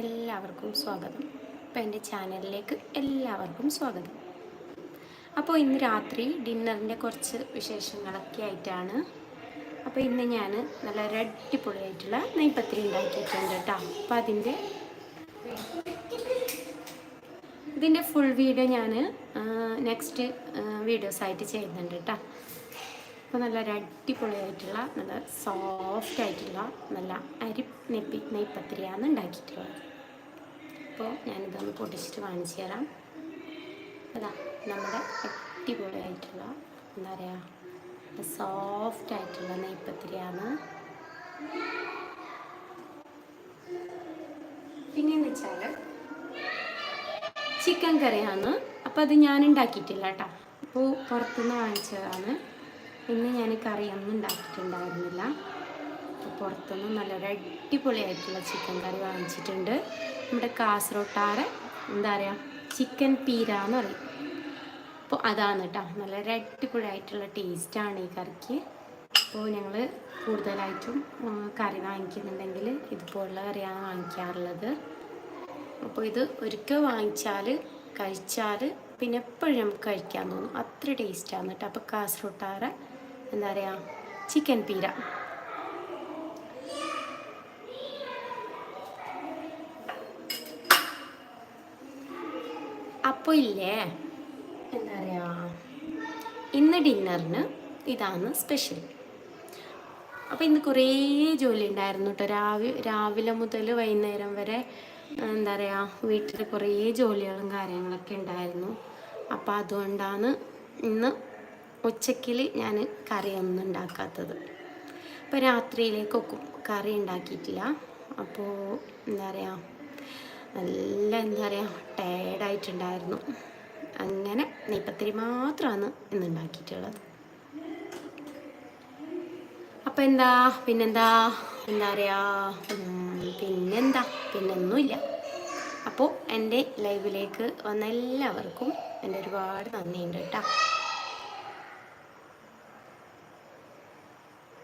എല്ലാവർക്കും സ്വാഗതം. അപ്പോൾ എന്റെ ചാനലിലേക്ക് എല്ലാവർക്കും സ്വാഗതം. അപ്പോൾ ഇന്ന് രാത്രി ഡിന്നറിന്റെ കുറച്ച് വിശേഷങ്ങളൊക്കെ ആയിട്ടാണ്. അപ്പോൾ ഇന്ന് ഞാൻ നല്ല ഒരു അടിപൊളിയായിട്ടുള്ള നെയ്പത്തിരി ഉണ്ടാക്കിയിട്ടുണ്ട് കേട്ടോ. അപ്പോൾ അതിന്റെ ഇതിന്റെ ഫുൾ വീഡിയോ ഞാൻ നെക്സ്റ്റ് വീഡിയോസായിട്ട് ചെയ്യുന്നുണ്ട് കേട്ടോ. അപ്പോൾ നല്ല ഒരു അടിപൊളിയായിട്ടുള്ള നല്ല സോഫ്റ്റ് ആയിട്ടുള്ള നല്ല അരി നെപ്പി നെയ്പ്പത്തിരിയാണ് ഉണ്ടാക്കിയിട്ടുള്ളത്. അപ്പോൾ ഞാനിതൊന്ന് പൊട്ടിച്ചിട്ട് കാണിച്ചു തരാം. അതാ നമ്മുടെ അടിപൊളിയായിട്ടുള്ള എന്താ പറയുക സോഫ്റ്റ് ആയിട്ടുള്ള നെയ്പ്പത്തിരിയാണ് പിന്നെയെന്ന് വെച്ചാൽ ചിക്കൻ കറിയാണ്. അപ്പോൾ അത് ഞാൻ ഉണ്ടാക്കിയിട്ടില്ല കേട്ടോ. അപ്പോൾ പുറത്തുനിന്ന് വാങ്ങിച്ചതാണ്. ഇന്ന് ഞാൻ കറി ഒന്നും ഉണ്ടാക്കിയിട്ടുണ്ടായിരുന്നില്ല. പുറത്തുനിന്ന് നല്ലൊരു അടിപൊളിയായിട്ടുള്ള ചിക്കൻ കറി വാങ്ങിച്ചിട്ടുണ്ട്. നമ്മുടെ കാസർഗോട്ടാറ് എന്താ പറയുക ചിക്കൻ പീര എന്ന് പറയും. അപ്പോൾ അതാണ് കേട്ടോ. നല്ലൊരു അടിപൊളിയായിട്ടുള്ള ടേസ്റ്റാണ് ഈ കറിക്ക്. അപ്പോൾ ഞങ്ങൾ കൂടുതലായിട്ടും കറി വാങ്ങിക്കുന്നുണ്ടെങ്കിൽ ഇതുപോലുള്ള കറിയാണ് വാങ്ങിക്കാറുള്ളത്. അപ്പോൾ ഇത് ഒരിക്കൽ വാങ്ങിച്ചാൽ കഴിച്ചാൽ പിന്നെ എപ്പോഴും നമുക്ക് കഴിക്കാൻ തോന്നും. അത്ര ടേസ്റ്റാണ് കേട്ടോ. അപ്പോൾ കാസർഗോട്ടാറ് എന്താ പറയുക ചിക്കൻ പീര. അപ്പോൾ ഇല്ലേ എന്താ പറയുക ഇന്ന് ഡിന്നറിന് ഇതാണ് സ്പെഷ്യൽ. അപ്പോൾ ഇന്ന് കുറേ ജോലി ഉണ്ടായിരുന്നു കേട്ടോ രാവി രാവിലെ മുതൽ വൈകുന്നേരം വരെ എന്താ പറയുക വീട്ടിൽ കുറേ ജോലികളും കാര്യങ്ങളൊക്കെ ഉണ്ടായിരുന്നു. അപ്പോൾ അതുകൊണ്ടാണ് ഇന്ന് ഉച്ചക്കിൽ ഞാൻ കറിയൊന്നും ഉണ്ടാക്കാത്തത്. അപ്പോൾ രാത്രിയിലേക്കൊക്കെ കറി ഉണ്ടാക്കിയിട്ടില്ല. അപ്പോൾ എന്താ പറയുക നല്ല എന്താ പറയുക ടയേർഡായിട്ടുണ്ടായിരുന്നു അങ്ങനെ നെയ്പ്പത്തിരി മാത്രമാണ് ഇന്ന് ഉണ്ടാക്കിയിട്ടുള്ളത്. അപ്പം എന്താ പിന്നെന്താ എന്താ പറയുക പിന്നെന്താ പിന്നൊന്നുമില്ല. അപ്പോൾ എന്റെ ലൈവിലേക്ക് വന്ന എല്ലാവർക്കും എന്റെ ഒരുപാട് നന്ദിയുണ്ട് കേട്ടോ.